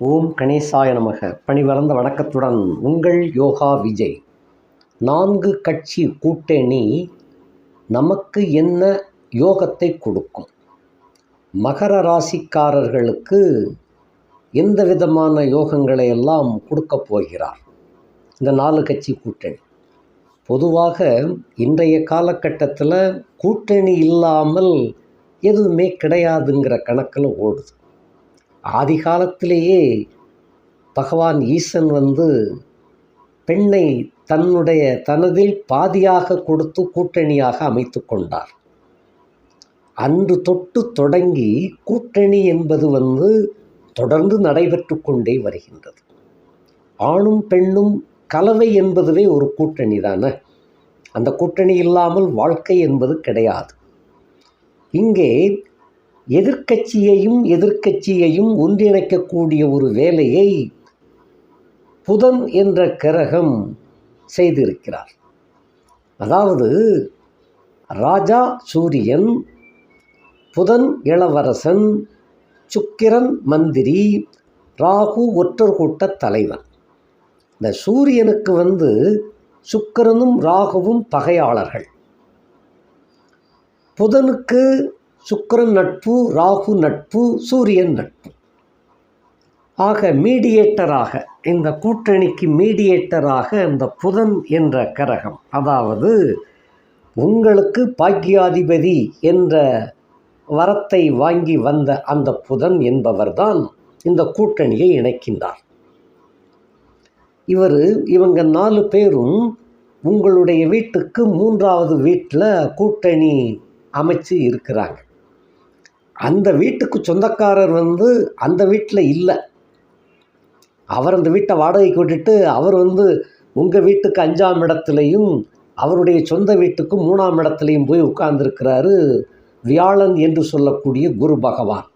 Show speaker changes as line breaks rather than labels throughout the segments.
ஓம் கணேசாய நமக. பணிவரந்த வணக்கத்துடன் உங்கள் யோகா விஜய். நான்கு கட்சி கூட்டணி நமக்கு என்ன யோகத்தை கொடுக்கும்? மகர ராசிக்காரர்களுக்கு எந்த விதமான யோகங்களை எல்லாம் கொடுக்கப் போகிறார்? இந்த நாலு கட்சி கூட்டணி. பொதுவாக இன்றைய காலகட்டத்தில் கூட்டணி இல்லாமல் எதுவுமே கிடையாதுங்கிற கணக்கில் ஓடுது. ஆதி காலத்திலேயே பகவான் ஈசன் வந்து பெண்ணை தன்னுடைய தனதில் பாதியாக கொடுத்து கூட்டணியாக அமைத்து கொண்டார். அன்று தொட்டு தொடங்கி கூட்டணி என்பது வந்து தொடர்ந்து நடைபெற்று கொண்டே வருகின்றது. ஆணும் பெண்ணும் கலவை என்பதுவே ஒரு கூட்டணி தானே. அந்த கூட்டணி இல்லாமல் வாழ்க்கை என்பது கிடையாது. இங்கே எதிர்க்கட்சியையும் எதிர்க்கட்சியையும் ஒன்றிணைக்கக்கூடிய ஒரு வேலையை புதன் என்ற கிரகம் செய்திருக்கிறார். அதாவது ராஜா சூரியன் புதன் இளவரசன் சுக்கிரன் மந்திரி ராகு ஒற்றர் கூட்ட தலைவன் இந்த சூரியனுக்கு வந்து சுக்கிரனும் ராகுவும் பகையாளர்கள். புதனுக்கு சுக்கரன் நட்பு ராகு நட்பு சூரியன் நட்பு. ஆக மீடியேட்டராக இந்த கூட்டணிக்கு மீடியேட்டராக இந்த புதன் என்ற கரகம். அதாவது உங்களுக்கு பாக்கியாதிபதி என்ற வரத்தை வாங்கி வந்த அந்த புதன் என்பவர்தான் இந்த கூட்டணியை இணைக்கின்றார். இவர் இவங்க நாலு பேரும் உங்களுடைய வீட்டுக்கு மூன்றாவது வீட்டில் கூட்டணி அமைச்சு இருக்கிறாங்க. அந்த வீட்டுக்கு சொந்தக்காரர் வந்து அந்த வீட்டில் இல்லை. அவர் அந்த வீட்டை வாடகைக்கு விட்டுட்டு அவர் வந்து உங்கள் வீட்டுக்கு அஞ்சாம் இடத்துலையும் அவருடைய சொந்த வீட்டுக்கு மூணாம் இடத்துலையும் போய் உட்கார்ந்துருக்கிறாரு வியாழன் என்று சொல்லக்கூடிய குரு பகவான்.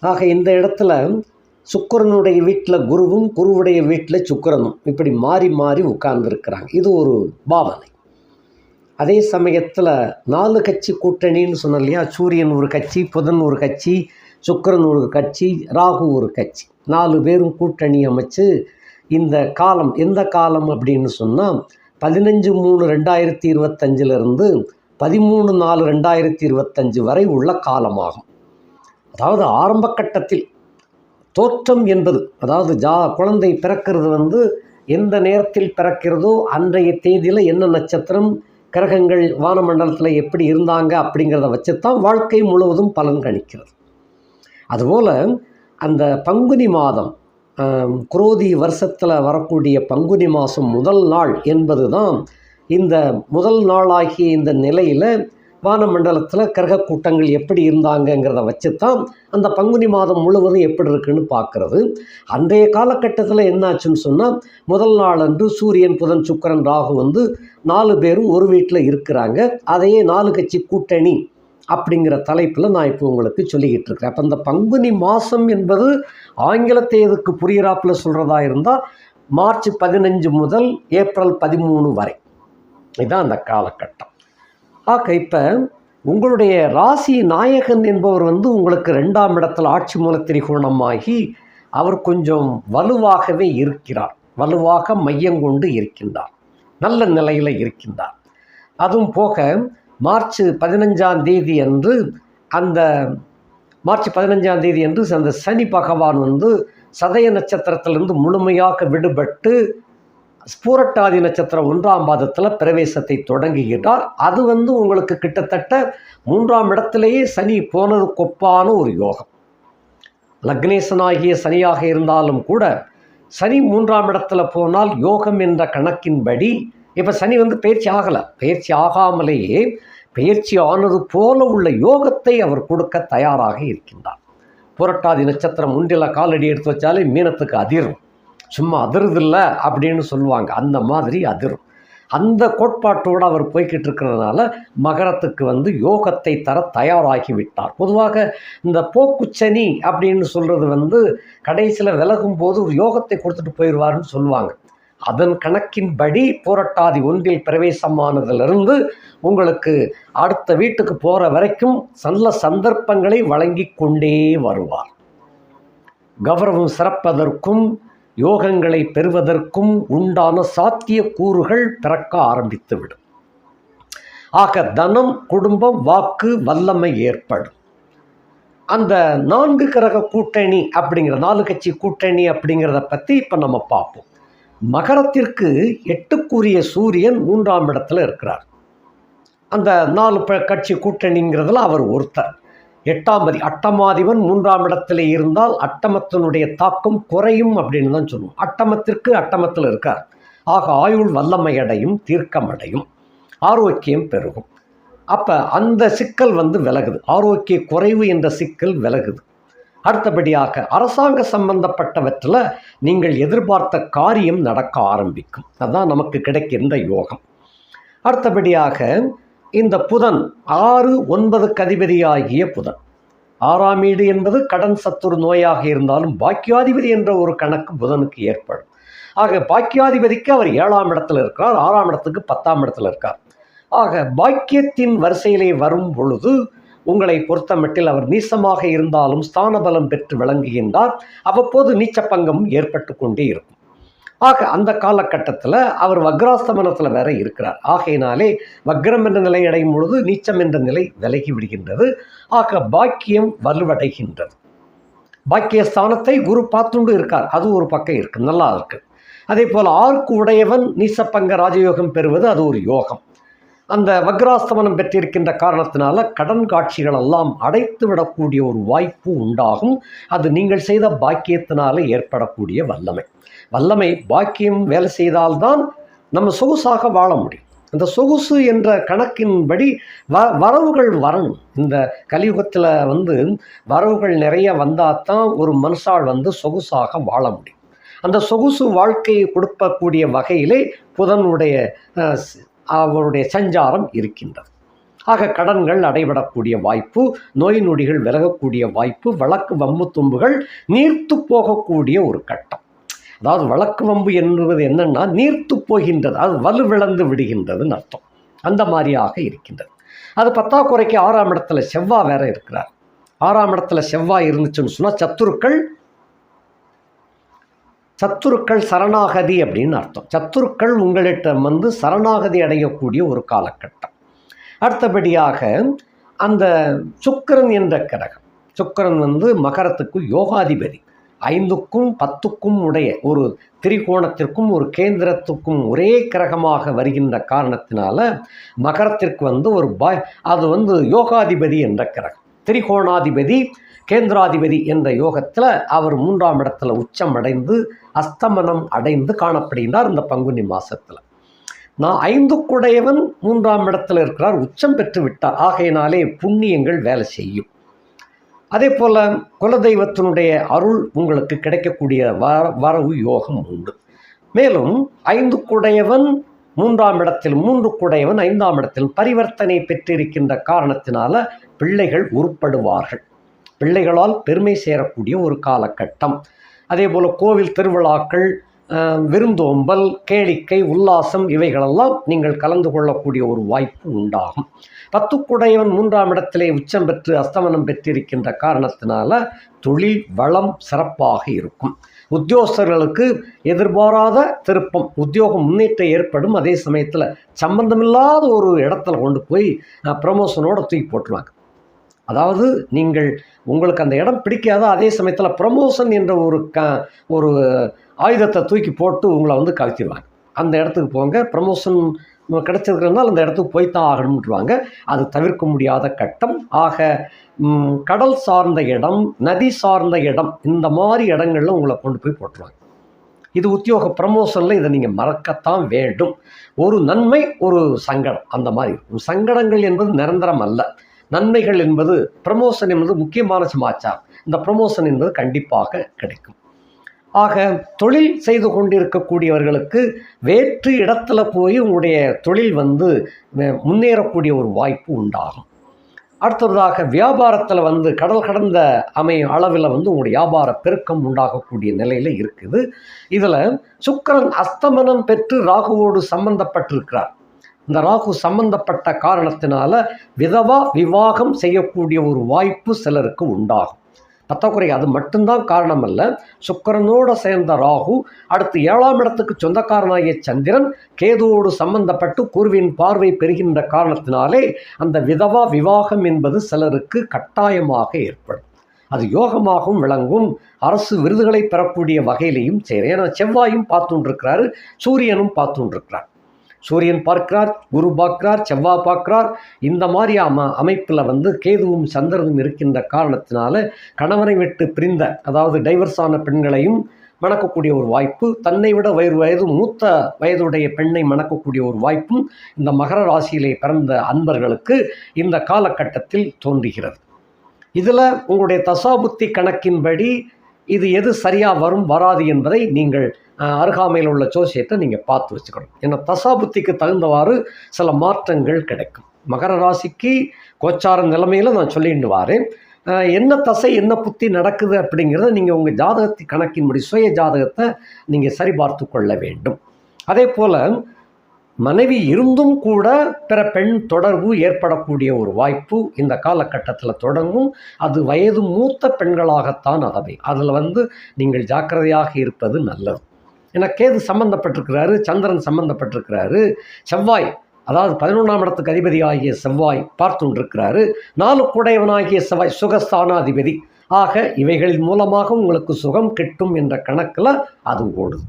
ஆக இந்த இடத்துல சுக்கரனுடைய வீட்டில் குருவும் குருவுடைய வீட்டில் சுக்கரனும் இப்படி மாறி மாறி உட்கார்ந்துருக்கிறாங்க. இது ஒரு பாவனை. அதே சமயத்தில் நாலு கட்சி கூட்டணின்னு சொன்ன இல்லையா? சூரியன் ஒரு கட்சி புதன் ஒரு கட்சி சுக்கரன் ஒரு கட்சி ராகு ஒரு கட்சி. நாலு பேரும் கூட்டணி அமைச்சு இந்த காலம் எந்த காலம் அப்படின்னு சொன்னால் பதினஞ்சு மூணு ரெண்டாயிரத்தி இருபத்தஞ்சிலிருந்து பதிமூணு நாலு ரெண்டாயிரத்தி இருபத்தஞ்சு வரை உள்ள காலமாகும். அதாவது ஆரம்ப கட்டத்தில் தோற்றம் என்பது அதாவது ஜா குழந்தை பிறக்கிறது வந்து எந்த நேரத்தில் பிறக்கிறதோ அன்றைய தேதியில் என்ன நட்சத்திரம் கிரகங்கள் வானமண்டலத்தில் எப்படி இருந்தாங்க அப்படிங்கிறத வச்சு தான் வாழ்க்கை முழுவதும் பலன் கணிக்கிறது. அதுபோல் அந்த பங்குனி மாதம் குரோதி வருஷத்தில் வரக்கூடிய பங்குனி மாதம் முதல் நாள் என்பது தான் இந்த முதல் நாளாகிய இந்த நிலையில் வானமண்டலத்தில் கிரக கூட்டங்கள் எப்படி இருந்தாங்கங்கிறத வச்சு தான் அந்த பங்குனி மாதம் முழுவதும் எப்படி இருக்குன்னு பார்க்குறது. அன்றைய காலகட்டத்தில் என்னாச்சுன்னு சொன்னால் முதல் நாள் அன்று சூரியன் புதன் சுக்கரன் ராகு வந்து நாலு பேரும் ஒரு வீட்டில் இருக்கிறாங்க. அதையே நாலு கட்சி கூட்டணி அப்படிங்கிற தலைப்பில் நான் இப்போ உங்களுக்கு சொல்லிக்கிட்டு இருக்கிறேன். அப்போ இந்த பங்குனி மாதம் என்பது ஆங்கிலத்தை எதுக்கு புரிகிறாப்பில் சொல்கிறதா இருந்தால் மார்ச் பதினஞ்சு முதல் ஏப்ரல் பதிமூணு வரை. இதுதான் அந்த காலகட்டம். ஆக இப்போ உங்களுடைய ராசி நாயகன் என்பவர் வந்து உங்களுக்கு ரெண்டாம் இடத்துல ஆட்சி மூல திரிகோணமாகி அவர் கொஞ்சம் வலுவாகவே இருக்கிறார். வலுவாக மையம் கொண்டு இருக்கின்றார். நல்ல நிலையில் இருக்கின்றார். அதுவும் போக மார்ச் பதினஞ்சாம் தேதி அன்று அந்த மார்ச் பதினஞ்சாம் தேதி அன்று அந்த சனி பகவான் வந்து சதய நட்சத்திரத்திலிருந்து முழுமையாக விடுபட்டு ஸ்பூரட்டாதி நட்சத்திரம் ஒன்றாம் பாதத்தில் பிரவேசத்தை தொடங்குகிறார். அது வந்து உங்களுக்கு கிட்டத்தட்ட மூன்றாம் இடத்திலேயே சனி போனது கொப்பான ஒரு யோகம். லக்னேசனாகிய சனியாக இருந்தாலும் கூட சனி மூன்றாம் இடத்துல போனால் யோகம் என்ற கணக்கின்படி இப்போ சனி வந்து பயிற்சி ஆகலை. பயிற்சி ஆகாமலேயே பயிற்சி ஆனது போல உள்ள யோகத்தை அவர் கொடுக்க தயாராக இருக்கின்றார். புரட்டாதி நட்சத்திரம் உண்டில காலடி எடுத்து வச்சாலே மீனத்துக்கு அதிரும். சும்மா அதிருதில்ல அப்படின்னு சொல்லுவாங்க. அந்த மாதிரி அதிரும். அந்த கோட்பாட்டோடு அவர் போய்கிட்டு இருக்கிறதுனால மகரத்துக்கு வந்து யோகத்தை தர தயாராகி விட்டார். பொதுவாக இந்த போக்குச்சனி அப்படின்னு சொல்கிறது வந்து கடைசியில் விலகும் போது ஒரு யோகத்தை கொடுத்துட்டு போயிடுவார்னு சொல்லுவாங்க. அதன் கணக்கின்படி புரட்டாதி ஒன்றில் பிரவேசமானதிலிருந்து உங்களுக்கு அடுத்த வீட்டுக்கு போகிற வரைக்கும் நல்ல சந்தர்ப்பங்களை வழங்கி கொண்டே வருவார். கௌரவம் சிறப்பதற்கும் யோகங்களை பெறுவதற்கும் உண்டான சாத்திய கூறுகள் பிறக்க ஆரம்பித்துவிடும். ஆக தனம் குடும்பம் வாக்கு வல்லமை ஏற்படும். அந்த நான்கு கிரக கூட்டணி அப்படிங்கிற நாலு கட்சி கூட்டணி அப்படிங்கிறத பற்றி இப்போ நம்ம பார்ப்போம். மகரத்திற்கு எட்டுக்குரிய சூரியன் மூன்றாம் இடத்துல இருக்கிறார். அந்த நாலு ப- கட்சி கூட்டணிங்கிறதுல அவர் ஒருத்தர். எட்டாம் பதி அட்டமாதிபன் மூன்றாம் இடத்துல இருந்தால் அட்டமத்தினுடைய தாக்கம் குறையும் அப்படின்னு தான் சொல்லுவோம். அட்டமத்திற்கு அட்டமத்தில் இருக்கார். ஆக ஆயுள் வல்லமை அடையும் தீர்க்கம் அடையும் ஆரோக்கியம் பெருகும். அப்போ அந்த சிக்கல் வந்து விலகுது. ஆரோக்கிய குறைவு என்ற சிக்கல் விலகுது. அடுத்தபடியாக அரசாங்க சம்பந்தப்பட்டவற்றில் நீங்கள் எதிர்பார்த்த காரியம் நடக்க ஆரம்பிக்கும். அதுதான் நமக்கு கிடைக்கின்ற யோகம். அடுத்தபடியாக இந்த புதன் ஆறு ஒன்பது கதிபதியாகிய புதன். ஆறாம் வீடு என்பது கடன் சத்துரு நோயாக இருந்தாலும் பாக்கியாதிபதி என்ற ஒரு கணக்கு புதனுக்கு ஏற்படும். ஆக பாக்கியாதிபதிக்கு அவர் ஏழாம் இடத்துல இருக்கிறார் ஆறாம் இடத்துக்கு பத்தாம் இடத்துல இருக்கார். ஆக பாக்கியத்தின் வரிசையிலே வரும் பொழுது உங்களை பொறுத்தமட்டில் அவர் நீசமாக இருந்தாலும் ஸ்தானபலம் பெற்று விளங்குகின்றார். அவ்வப்போது நீச்சப்பங்கம் ஏற்பட்டு கொண்டே இருக்கும். ஆக அந்த காலகட்டத்தில் அவர் வக்ராஸ்தமனத்தில் வேற இருக்கிறார். ஆகையினாலே வக்ரம் என்ற நிலை அடையும் பொழுது நீச்சம் என்ற நிலை விலகி விடுகின்றது. ஆக பாக்கியம் வலுவடைகின்றது. பாக்கியஸ்தானத்தை குரு பார்த்துண்டு இருக்கார். அது ஒரு பக்கம் இருக்கு நல்லா இருக்கு. அதே போல் ஆர்க்கு உடையவன் நீசப்பங்க ராஜயோகம் பெறுவது அது ஒரு யோகம். அந்த வக்ராஸ்தமனம் பெற்றிருக்கின்ற காரணத்தினால கடன் காட்சிகள் எல்லாம் அடைத்து விடக்கூடிய ஒரு வாய்ப்பு உண்டாகும். அது நீங்கள் செய்த பாக்கியத்தினால ஏற்படக்கூடிய வல்லமை. வல்லமை பாக்கியம் வேலை செய்தால்தான் நம்ம சொகுசாக வாழ முடியும். அந்த சொகுசு என்ற கணக்கின்படி வ வரவுகள் வரணும். இந்த கலியுகத்தில் வந்து வரவுகள் நிறைய வந்தால் தான் ஒரு மனுஷால் வந்து சொகுசாக வாழ முடியும். அந்த சொகுசு வாழ்க்கையை கொடுக்கக்கூடிய வகையிலே புதனுடைய அவருடைய சஞ்சாரம் இருக்கின்றது. ஆக கடன்கள் அடைபடக்கூடிய வாய்ப்பு நோய் நொடிகள் விலகக்கூடிய வாய்ப்பு வழக்கு வம்பு தும்புகள் நீர்த்து போகக்கூடிய ஒரு கட்டம். அதாவது வழக்கு வம்பு என்பது என்னென்னா நீர்த்து போகின்றது அது வலுவிழந்து விடுகின்றதுன்னு அர்த்தம். அந்த மாதிரியாக இருக்கின்றது. அது பத்தாக்குறைக்கு ஆறாம் இடத்துல செவ்வாய் வேற இருக்கிறார். ஆறாம் இடத்துல செவ்வாய் இருந்துச்சுன்னு சொன்னால் சத்துருக்கள் சத்துருக்கள் சரணாகதி அப்படின்னு அர்த்தம். சத்துருக்கள் உங்களிடம் வந்து சரணாகதி அடையக்கூடிய ஒரு காலகட்டம். அடுத்தபடியாக அந்த சுக்கிரன் என்ற கிரகம். சுக்கிரன் வந்து மகரத்துக்கு யோகாதிபதி. ஐந்துக்கும் பத்துக்கும் உடைய ஒரு திரிகோணத்திற்கும் ஒரு கேந்திரத்துக்கும் ஒரே கிரகமாக வருகின்ற காரணத்தினால மகரத்திற்கு வந்து ஒரு பாய் அது வந்து யோகாதிபதி என்ற கிரகம். திரிகோணாதிபதி கேந்திராதிபதி என்ற யோகத்தில் அவர் மூன்றாம் இடத்துல உச்சம் அடைந்து அஸ்தமனம் அடைந்து காணப்படுகின்றார் இந்த பங்குனி மாதத்தில் நான் ஐந்து குடையவன் மூன்றாம் இடத்துல இருக்கிறார் உச்சம் பெற்று விட்டார். ஆகையினாலே புண்ணியங்கள் வேலை செய்யும். அதே போல் குலதெய்வத்தினுடைய அருள் உங்களுக்கு கிடைக்கக்கூடிய வர வரவு யோகம் உண்டு. மேலும் ஐந்து குடையவன் மூன்றாம் இடத்தில் மூன்று குடையவன் ஐந்தாம் இடத்தில் பரிவர்த்தனை பெற்றிருக்கின்ற காரணத்தினால பிள்ளைகள் உருப்படுவார்கள். பிள்ளைகளால் பெருமை சேரக்கூடிய ஒரு காலகட்டம். அதே போல் கோவில் திருவிழாக்கள் விருந்தோம்பல் கேளிக்கை உல்லாசம் இவைகளெல்லாம் நீங்கள் கலந்து கொள்ளக்கூடிய ஒரு வாய்ப்பு உண்டாகும். பத்துக்குடையவன் மூன்றாம் இடத்திலே உச்சம் பெற்று அஸ்தமனம் பெற்றிருக்கின்ற காரணத்தினால தொழில் வளம் சிறப்பாக இருக்கும். உத்தியோகஸ்தர்களுக்கு எதிர்பாராத திருப்பம் உத்தியோகம் முன்னேற்றம் ஏற்படும். அதே சமயத்தில் சம்பந்தமில்லாத ஒரு இடத்துல கொண்டு போய் ப்ரமோஷனோட தூக்கி போட்டுருவாங்க. அதாவது நீங்கள் உங்களுக்கு அந்த இடம் பிடிக்காத அதே சமயத்தில் ப்ரமோஷன் என்ற ஒரு க ஒரு ஆயுதத்தை தூக்கி போட்டு உங்களை வந்து கவித்திடுவாங்க அந்த இடத்துக்கு போங்க ப்ரமோஷன் கிடைச்சிருக்கிறதுனால அந்த இடத்துக்கு போய்த்தான் ஆகணும்ன்றவாங்க. அது தவிர்க்க முடியாத கட்டம். ஆக கடல் சார்ந்த இடம் நதி சார்ந்த இடம் இந்த மாதிரி இடங்கள்ல உங்களை கொண்டு போய் போட்டுருவாங்க. இது உத்தியோக ப்ரமோஷனில் இதை நீங்கள் மறக்கத்தான் வேண்டும். ஒரு நன்மை ஒரு சங்கடம். அந்த மாதிரி. இருக்கும் சங்கடங்கள் என்பது நிரந்தரம் அல்ல. நன்மைகள் என்பது ப்ரமோஷன் என்பது முக்கியமான சமாச்சாரம். இந்த ப்ரமோஷன் என்பது கண்டிப்பாக கிடைக்கும். ஆக தொழில் செய்து கொண்டிருக்கக்கூடியவர்களுக்கு வேற்று இடத்துல போய் உங்களுடைய தொழில் வந்து முன்னேறக்கூடிய ஒரு வாய்ப்பு உண்டாகும். அடுத்ததாக வியாபாரத்தில் வந்து கடல் கடந்த அமை அளவில் வந்து உங்களுடைய வியாபார பெருக்கம் உண்டாகக்கூடிய நிலையில் இருக்குது. இதில் சுக்கிரன் அஸ்தமனம் பெற்று ராகுவோடு சம்பந்தப்பட்டிருக்கிறார். இந்த ராகு சம்பந்தப்பட்ட காரணத்தினால விதவா விவாகம் செய்யக்கூடிய ஒரு வாய்ப்பு சிலருக்கு உண்டாகும். பத்தக்குறை அது மட்டும்தான் காரணம் அல்ல சுக்கரனோடு சேர்ந்த ராகு அடுத்து ஏழாம் இடத்துக்கு சொந்தக்காரனாகிய சந்திரன் கேதுவோடு சம்பந்தப்பட்டு குருவின் பார்வை பெறுகின்ற காரணத்தினாலே அந்த விதவா விவாகம் என்பது சிலருக்கு கட்டாயமாக ஏற்படும். அது யோகமாகவும் விளங்கும். அரசு விருதுகளை பெறக்கூடிய வகையிலையும் சரி. ஏன்னா செவ்வாயும் பார்த்துட்டு சூரியனும் பார்த்துட்டு சூரியன் பார்க்கிறார் குரு பார்க்கிறார் செவ்வாய் பார்க்கிறார். இந்த மாதிரி அம அமைப்பில் வந்து கேதுவும் சந்திரனும் இருக்கின்ற காரணத்தினால கணவனை விட்டு பிரிந்த அதாவது டைவர்ஸ் ஆன பெண்களையும் மணக்கக்கூடிய ஒரு வாய்ப்பு தன்னை விட வயிறு வயது மூத்த வயதுடைய பெண்ணை மணக்கக்கூடிய ஒரு வாய்ப்பும் இந்த மகர ராசியிலே பிறந்த அன்பர்களுக்கு இந்த காலகட்டத்தில் தோன்றுகிறது. இதில் உங்களுடைய தசாபுத்தி கணக்கின்படி இது எது சரியாக வரும் வராது என்பதை நீங்கள் அருகாமையில் உள்ள ஜோசியத்தை நீங்கள் பார்த்து வச்சுக்கணும். ஏன்னா தசாபுத்திக்கு தகுந்தவாறு சில மாற்றங்கள் கிடைக்கும். மகர ராசிக்கு கோச்சார நிலைமையில் நான் சொல்லிட்டு வரேன் என்ன தசை என்ன புத்தி நடக்குது அப்படிங்கிறத நீங்கள் உங்கள் ஜாதகத்தை கணக்கின்படி சுய ஜாதகத்தை நீங்கள் சரிபார்த்து கொள்ள வேண்டும். அதே போல் மனைவி இருந்தும் கூட பிற பெண் தொடர்பு ஏற்படக்கூடிய ஒரு வாய்ப்பு இந்த காலகட்டத்தில் தொடங்கும். அது வயது மூத்த பெண்களாகத்தான் அதவை. அதில் வந்து நீங்கள் ஜாக்கிரதையாக இருப்பது நல்லது. ஏன்னா கேது சம்பந்தப்பட்டிருக்கிறாரு சந்திரன் சம்பந்தப்பட்டிருக்கிறாரு செவ்வாய் அதாவது பதினொன்றாம் இடத்துக்கு அதிபதி ஆகிய செவ்வாய் பார்த்துண்டிருக்கிறாரு. நாலு குடையவனாகிய செவ்வாய் சுகஸ்தானாதிபதி. ஆக இவைகளின் மூலமாக உங்களுக்கு சுகம் கிட்டும் என்ற கணக்கில் அது ஓடுது.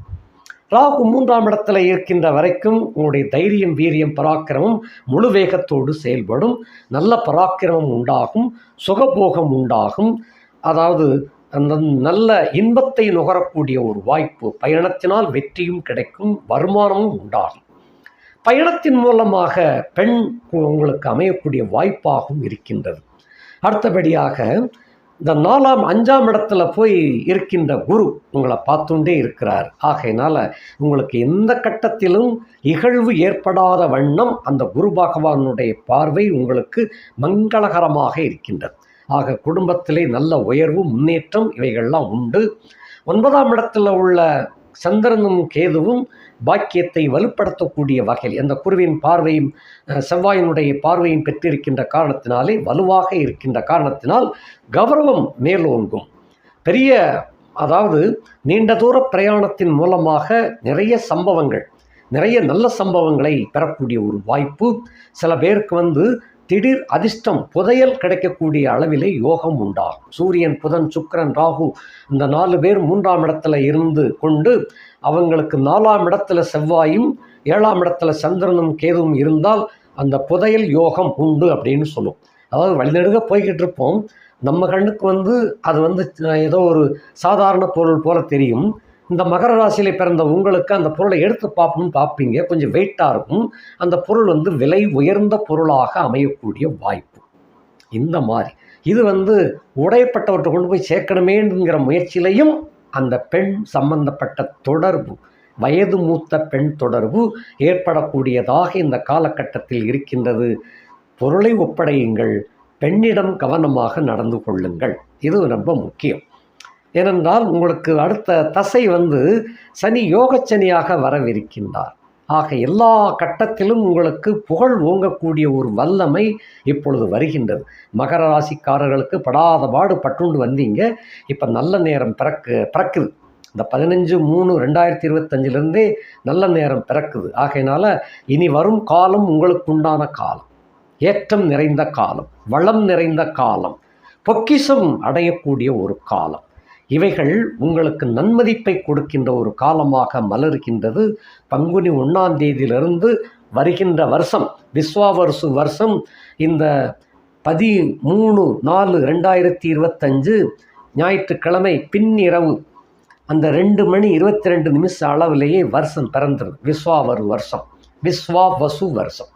ராகு மூன்றாம் இடத்துல இருக்கின்ற வரைக்கும் உங்களுடைய தைரியம் வீரியம் பராக்கிரமம் முழு வேகத்தோடு செயல்படும். நல்ல பராக்கிரமம் உண்டாகும் சுகபோகம் உண்டாகும். அதாவது அந்த நல்ல இன்பத்தை நுகரக்கூடிய ஒரு வாய்ப்பு பயணத்தினால் வெற்றியும் கிடைக்கும் வருமானமும் உண்டாகும். பயணத்தின் மூலமாக பெண் உங்களுக்கு அமையக்கூடிய வாய்ப்பாகவும் இருக்கின்றது. அடுத்தபடியாக இந்த நாலாம் அஞ்சாம் இடத்துல போய் இருக்கின்ற குரு உங்களை பார்த்துண்டே இருக்கிறார். ஆகையினால உங்களுக்கு எந்த கட்டத்திலும் இகழ்வு ஏற்படாத வண்ணம் அந்த குரு பகவானுடைய பார்வை உங்களுக்கு மங்களகரமாக இருக்கின்றது. ஆக குடும்பத்திலே நல்ல உயர்வு முன்னேற்றம் இவைகள்லாம் உண்டு. ஒன்பதாம் இடத்துல உள்ள சந்திரனும் கேதுவும் பாக்கியத்தை வலுப்படுத்தக்கூடிய வகையில் அந்த குருவின் பார்வையும் செவ்வாயினுடைய பார்வையும் பெற்றிருக்கின்ற காரணத்தினாலே வலுவாக இருக்கின்ற காரணத்தினால் கௌரவம் மேலோங்கும். பெரிய அதாவது நீண்ட தூர பிரயாணத்தின் மூலமாக நிறைய சம்பவங்கள் நிறைய நல்ல சம்பவங்களை பெறக்கூடிய ஒரு வாய்ப்பு. சில பேருக்கு வந்து திடீர் அதிர்ஷ்டம் புதையல் கிடைக்கக்கூடிய அளவிலே யோகம் உண்டாகும். சூரியன் புதன் சுக்கிரன் ராகு இந்த நாலு பேர் மூன்றாம் இடத்துல இருந்து கொண்டு அவங்களுக்கு நாலாம் இடத்துல செவ்வாயும் ஏழாம் இடத்துல சந்திரனும் கேதுவும் இருந்தால் அந்த புதையல் யோகம் உண்டு அப்படின்னு சொல்லும். அதாவது வழிநெடுக போய்கிட்டு இருப்போம். நம்ம கண்ணுக்கு வந்து அது வந்து ஏதோ ஒரு சாதாரண பொருள் போல தெரியும். இந்த மகர ராசியில் பிறந்த உங்களுக்கு அந்த பொருளை எடுத்து பார்ப்போம்னு பார்ப்பீங்க. கொஞ்சம் வெயிட்டாக இருக்கும். அந்த பொருள் வந்து விலை உயர்ந்த பொருளாக அமையக்கூடிய வாய்ப்பு. இந்த மாதிரி. இது வந்து உடையப்பட்டவற்றை கொண்டு போய் சேர்க்கணுமேங்கிற முயற்சியிலையும் அந்த பெண் சம்பந்தப்பட்ட தொடர்பு வயது மூத்த பெண் தொடர்பு ஏற்படக்கூடியதாக இந்த காலகட்டத்தில் இருக்கின்றது. பொருளை ஒப்படையுங்கள். பெண்ணிடம் கவனமாக நடந்து கொள்ளுங்கள். இது ரொம்ப முக்கியம். ஏனென்றால் உங்களுக்கு அடுத்த தசை வந்து சனி யோகச்சனியாக வரவிருக்கின்றார். ஆக எல்லா கட்டத்திலும் உங்களுக்கு புகழ் ஓங்கக்கூடிய ஒரு வல்லமை இப்பொழுது வருகின்றது. மகர ராசிக்காரர்களுக்கு படாத பாடு பட்டுண்டு வந்தீங்க. இப்போ நல்ல நேரம் பிறக்கு பிறக்குது. இந்த பதினஞ்சு மூணு ரெண்டாயிரத்தி இருபத்தஞ்சிலிருந்தே நல்ல நேரம் பிறக்குது. ஆகையினால இனி வரும் காலம் உங்களுக்கு உண்டான காலம். ஏற்றம் நிறைந்த காலம் வளம் நிறைந்த காலம் பொக்கிஷம் அடையக்கூடிய ஒரு காலம். இவைகள் உங்களுக்கு நன்மதிப்பை கொடுக்கின்ற ஒரு காலமாக மலர்கின்றது. பங்குனி ஒன்றாம் தேதியிலிருந்து வருகின்ற வருஷம் விஸ்வாவர்சு வருஷம் இந்த பதிமூணு நாலு ரெண்டாயிரத்தி இருபத்தஞ்சு ஞாயிற்றுக்கிழமை பின்னிரவு அந்த ரெண்டு மணி இருபத்தி ரெண்டு நிமிஷ அளவிலேயே வருஷம் பிறந்துடும் விஸ்வாவரு வருஷம் விஸ்வா வசு வருஷம்.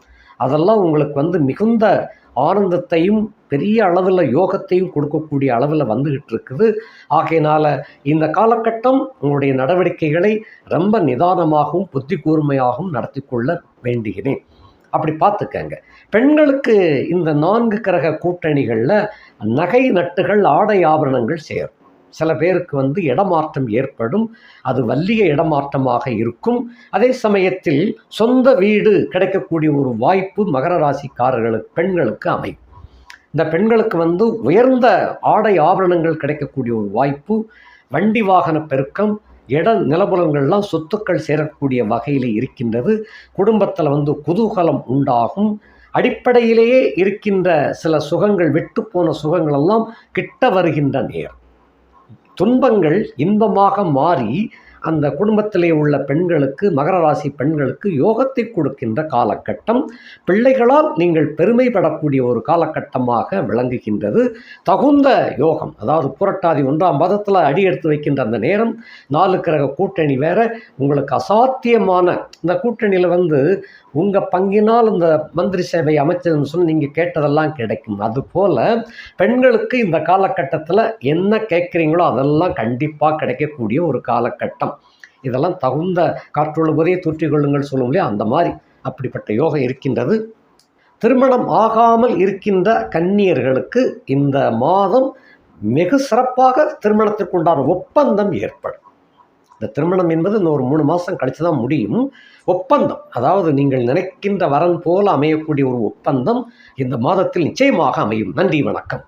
அதெல்லாம் உங்களுக்கு வந்து மிகுந்த ஆனந்தத்தையும் பெரிய அளவில் யோகத்தையும் கொடுக்கக்கூடிய அளவில் வந்துகிட்டு இருக்குது ஆகையினால் இந்த காலகட்டம் உங்களுடைய நடவடிக்கைகளை ரொம்ப நிதானமாகவும் புத்தி கூர்மையாகவும் நடத்தி கொள்ள வேண்டுகிறேன். அப்படி பார்த்துக்கங்க. பெண்களுக்கு இந்த நான்கு கிரக கூட்டணிகளில் நகை நட்டுகள் ஆடை ஆபரணங்கள் சேரும். சில பேருக்கு வந்து இடமாற்றம் ஏற்படும். அது வல்லிய இடமாற்றமாக இருக்கும். அதே சமயத்தில் சொந்த வீடு கிடைக்கக்கூடிய ஒரு வாய்ப்பு மகர ராசிக்காரர்களுக்கு பெண்களுக்கு அமையும். இந்த பெண்களுக்கு வந்து உயர்ந்த ஆடை ஆபரணங்கள் கிடைக்கக்கூடிய ஒரு வாய்ப்பு வண்டி வாகன பெருக்கம் இட நிலபுலங்கள்லாம் சொத்துக்கள் சேரக்கூடிய வகையில் இருக்கின்றது. குடும்பத்தில் வந்து குதூகலம் உண்டாகும். அடிப்படையிலேயே இருக்கின்ற சில சுகங்கள் விட்டு போன சுகங்களெல்லாம் கிட்ட வருகின்ற நேரம். துன்பங்கள் இன்பமாக மாறி அந்த குடும்பத்திலே உள்ள பெண்களுக்கு மகர ராசி பெண்களுக்கு யோகத்தை கொடுக்கின்ற காலகட்டம். பிள்ளைகளால் நீங்கள் பெருமைப்படக்கூடிய ஒரு காலகட்டமாக விளங்குகின்றது. தகுந்த யோகம் அதாவது புரட்டாதி ஒன்றாம் மதத்தில் அடி எடுத்து வைக்கின்ற அந்த நேரம் நாலு கிரக கூட்டணி வேற. உங்களுக்கு அசாத்தியமான இந்த கூட்டணியில் வந்து உங்கள் பங்கினால் இந்த மந்திரி சேவை அமைச்சதுன்னு சொல்லி நீங்கள் கேட்டதெல்லாம் கிடைக்கும். அதுபோல் பெண்களுக்கு இந்த காலகட்டத்தில் என்ன கேட்குறீங்களோ அதெல்லாம் கண்டிப்பாக கிடைக்கக்கூடிய ஒரு காலகட்டம். இதெல்லாம் தகுந்த காற்றுள்ளபோதே தூற்றிக்கொள்ளுங்கள் சொல்லும் இல்லையா? அந்த மாதிரி அப்படிப்பட்ட யோகம் இருக்கின்றது. திருமணம் ஆகாமல் இருக்கின்ற கன்னியர்களுக்கு இந்த மாதம் மிக சிறப்பாக திருமணத்திற்குண்டான ஒப்பந்தம் ஏற்படும். இந்த திருமணம் என்பது இந்த ஒரு மூணு மாதம் கழித்து தான் முடியும். ஒப்பந்தம். அதாவது நீங்கள் நினைக்கின்ற வரன் போல அமையக்கூடிய ஒரு ஒப்பந்தம் இந்த மாதத்தில் நிச்சயமாக அமையும். நன்றி வணக்கம்.